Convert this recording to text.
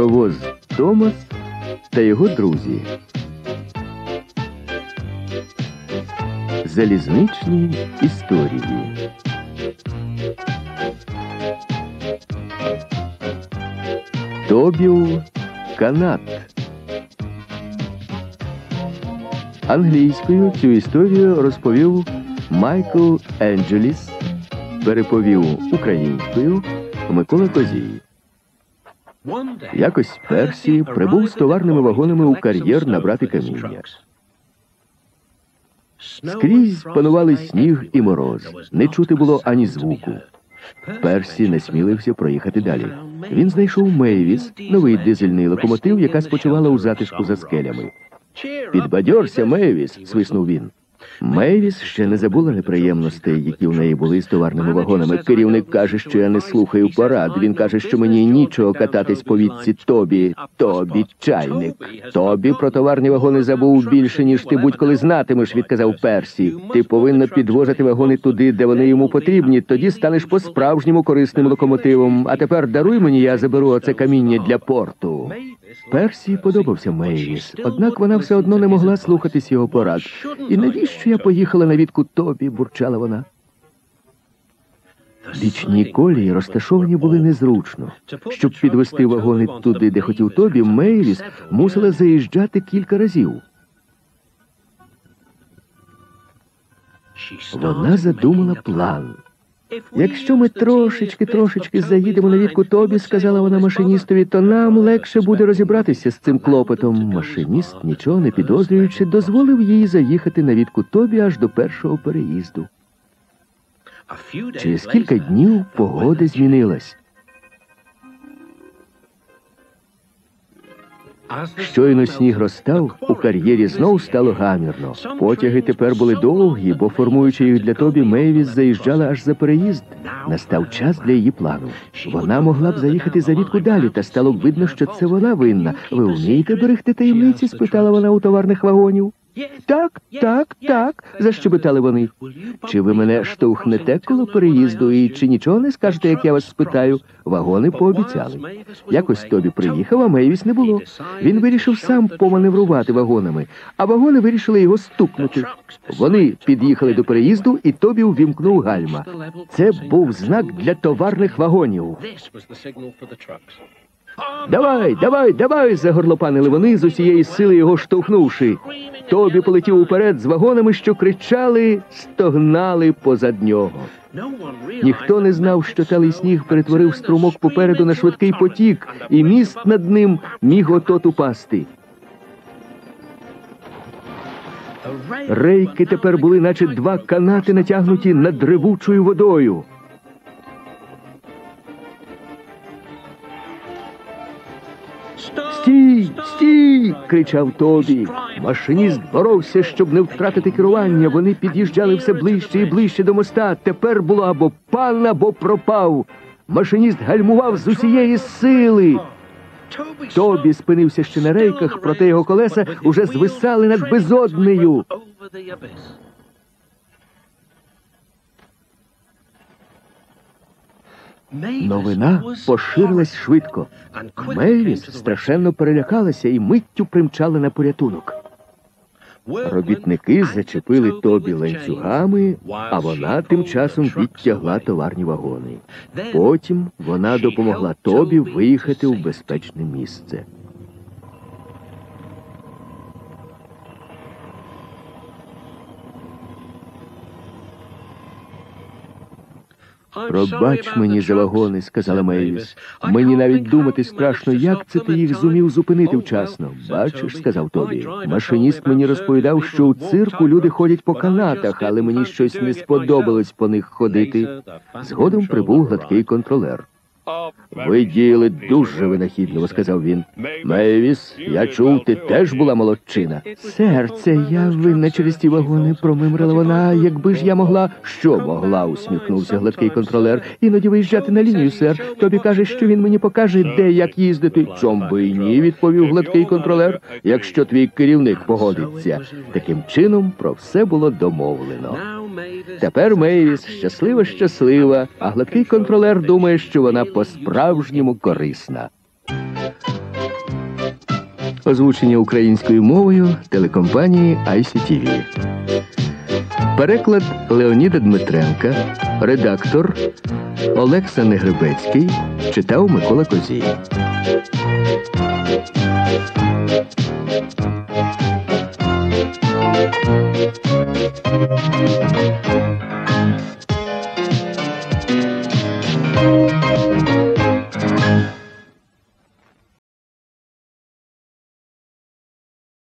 Паровоз Томас та його друзі. Залізничні історії. Тобів канат. Англійською цю історію розповів Майкл Енджеліс, переповів українською Микола Козій. Якось Персі прибув з товарними вагонами у кар'єр набрати каміння. Скрізь панували сніг і мороз. Не чути було ані звуку. Персі не смілився проїхати далі. Він знайшов Мейвіс, новий дизельний локомотив, яка спочивала у затишку за скелями. Підбадьорся, Мейвіс, свиснув він. Мейвіс ще не забула неприємностей, які в неї були з товарними вагонами. Керівник каже, що я не слухаю порад. Він каже, що мені нічого кататись по відці Тобі. Тобі чайник. Тобі про товарні вагони забув більше, ніж ти будь-коли знатимеш, відказав Персі. Ти повинна підвозити вагони туди, де вони йому потрібні. Тоді станеш по-справжньому корисним локомотивом. А тепер даруй мені, я заберу оце каміння для порту. Персі подобався Мейвіс, однак вона все одно не могла слухатись його порад. І навіщо я поїхала на відку тобі? бурчала вона. Бічні колії розташовані були незручно. Щоб підвести вагони туди, де хотів тобі, Мейвіс мусила заїжджати кілька разів. Вона задумала план. Якщо ми трошечки, трошечки заїдемо на вітку тобі, сказала вона машиністові, то нам легше буде розібратися з цим клопотом. Машиніст, нічого не підозрюючи, дозволив їй заїхати на вітку тобі аж до першого переїзду. Через кілька днів погода змінилась. Щойно сніг розстав, у кар'єрі знов стало гамірно. Потяги тепер були довгі, бо формуючи їх для тобі, Мейвіс заїжджала аж за переїзд. Настав час для її плану. Вона могла б заїхати за відку далі, та стало б видно, що це вона винна. Ви вмієте берегти таємниці? спитала вона у товарних вагонів. Так, так, так, защебетали вони. Чи ви мене штовхнете коло переїзду і чи нічого не скажете, як я вас спитаю? Вагони пообіцяли. Якось тобі приїхав, а Мейвіс не було. Він вирішив сам поманеврувати вагонами, а вагони вирішили його стукнути. Вони під'їхали до переїзду, і тобі увімкнув гальма. Це був знак для товарних вагонів. Давай, давай, давай. загорлопанили вони з усієї сили його штовхнувши. Тобі полетів уперед з вагонами, що кричали, стогнали позад нього. Ніхто не знав, що талий сніг перетворив струмок попереду на швидкий потік, і міст над ним міг отот упасти. Рейки тепер були, наче два канати, натягнуті над ревучою водою. Стій, стій. кричав Тобі. Машиніст боровся, щоб не втратити керування. Вони під'їжджали все ближче і ближче до моста. Тепер було або пан, або пропав. Машиніст гальмував з усієї сили. Тобі спинився ще на рейках, проте його колеса уже звисали над безоднею. Новина поширилась швидко. Мейвіс страшенно перелякалася і миттю примчала на порятунок. Робітники зачепили тобі ланцюгами, а вона тим часом відтягла товарні вагони. Потім вона допомогла тобі виїхати в безпечне місце. Пробач мені за вагони, сказала Мейвіс. Мені навіть думати страшно, як це ти їх зумів зупинити вчасно. Бачиш, сказав Тобі. Машиніст мені розповідав, що у цирку люди ходять по канатах, але мені щось не сподобалось по них ходити. Згодом прибув гладкий контролер. Ви діяли дуже винахідливо, сказав він. Мейвіс, я чув, ти теж була молодчина. Серце, я винна через ті вагони, промимрила вона. Якби ж я могла. Що могла? усміхнувся гладкий контролер. Іноді виїжджати на лінію, сер. Тобі каже, що він мені покаже, де як їздити. Чом би й ні, відповів гладкий контролер, якщо твій керівник погодиться. Таким чином про все було домовлено. Тепер Мейвіс щаслива, щаслива, а гладкий контролер думає, що вона по-справжньому корисна. Озвучення українською мовою телекомпанії ICTV. Переклад Леоніда Дмитренка, редактор Олекса Негребецький читав Микола Козій. Thank you.